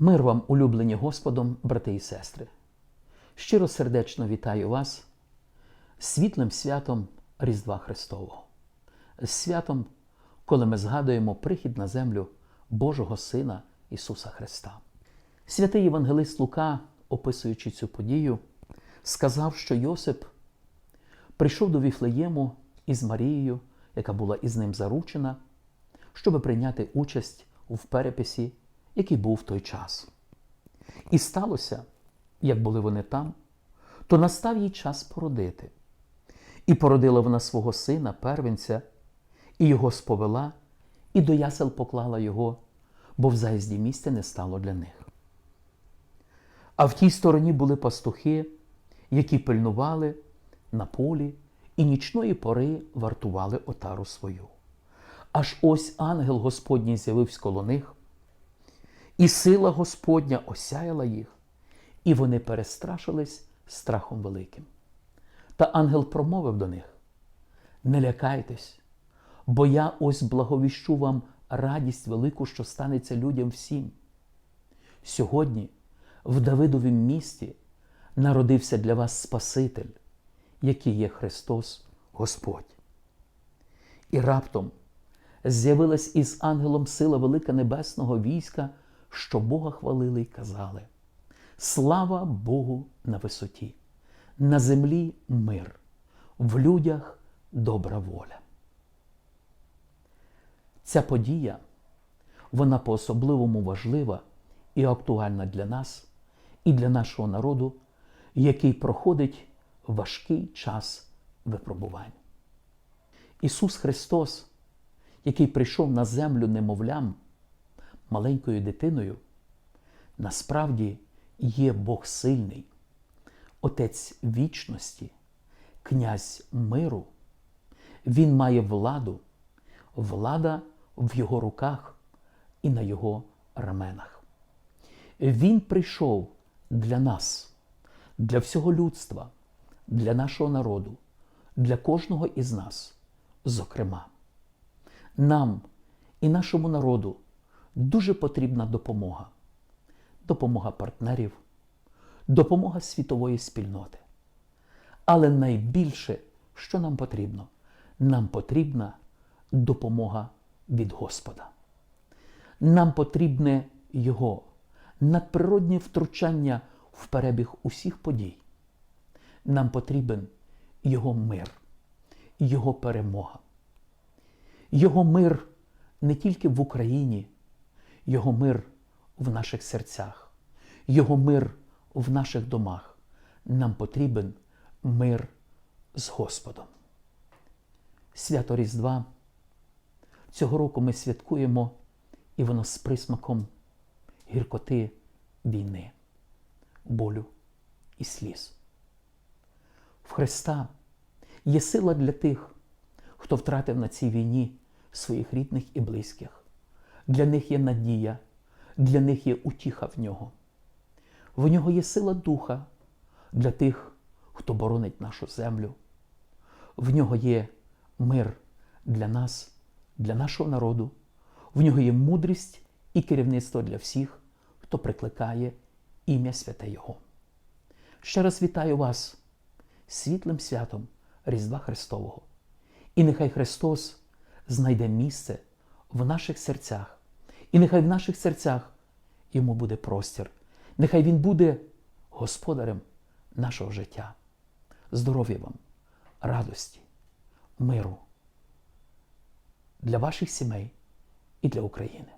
Мир вам, улюблені Господом, брати і сестри. Щиро сердечно вітаю вас світлим святом Різдва Христового, з святом, коли ми згадуємо прихід на землю Божого Сина Ісуса Христа. Святий Євангелист Лука, описуючи цю подію, сказав, що Йосип прийшов до Віфлеєму із Марією, яка була із ним заручена, щоб прийняти участь в переписі, який був в той час. І сталося, як були вони там, то настав їй час породити. І породила вона свого сина, первенця, і його сповела, і до ясел поклала його, бо в заїзді місця не стало для них. А в тій стороні були пастухи, які пильнували на полі і нічної пори вартували отару свою. Аж ось ангел Господній з'явився коло них, і сила Господня осяяла їх, і вони перестрашились страхом великим. Та ангел промовив до них: Не лякайтесь, бо я ось благовіщу вам радість велику, що станеться людям всім. Сьогодні в Давидовім місті народився для вас Спаситель, який є Христос Господь. І раптом з'явилась із ангелом сила велика небесного війська, що Бога хвалили й казали: Слава Богу на висоті, на землі мир, в людях добра воля. Ця подія, вона по-особливому важлива і актуальна для нас і для нашого народу, який проходить важкий час випробувань. Ісус Христос, який прийшов на землю немовлям, маленькою дитиною, насправді є Бог сильний, Отець вічності, князь миру. Він має владу, влада в його руках і на його раменах. Він прийшов для нас, для всього людства, для нашого народу, для кожного із нас, зокрема. Нам і нашому народу дуже потрібна допомога, допомога партнерів, допомога світової спільноти. Але найбільше, що нам потрібно, нам потрібна допомога від Господа. Нам потрібне Його надприроднє втручання в перебіг усіх подій. Нам потрібен Його мир, Його перемога. Його мир не тільки в Україні, Його мир в наших серцях, Його мир в наших домах. Нам потрібен мир з Господом. Свято Різдва. Цього року ми святкуємо і воно з присмаком гіркоти війни, болю і сліз. В Христа є сила для тих, хто втратив на цій війні своїх рідних і близьких. Для них є надія, для них є утіха в нього. В нього є сила духа для тих, хто боронить нашу землю. В нього є мир для нас, для нашого народу. В нього є мудрість і керівництво для всіх, хто прикликає ім'я святе Його. Ще раз вітаю вас світлим святом Різдва Христового. І нехай Христос знайде місце в наших серцях, і нехай в наших серцях йому буде простір. Нехай Він буде господарем нашого життя. Здоров'я вам, радості, миру для ваших сімей і для України.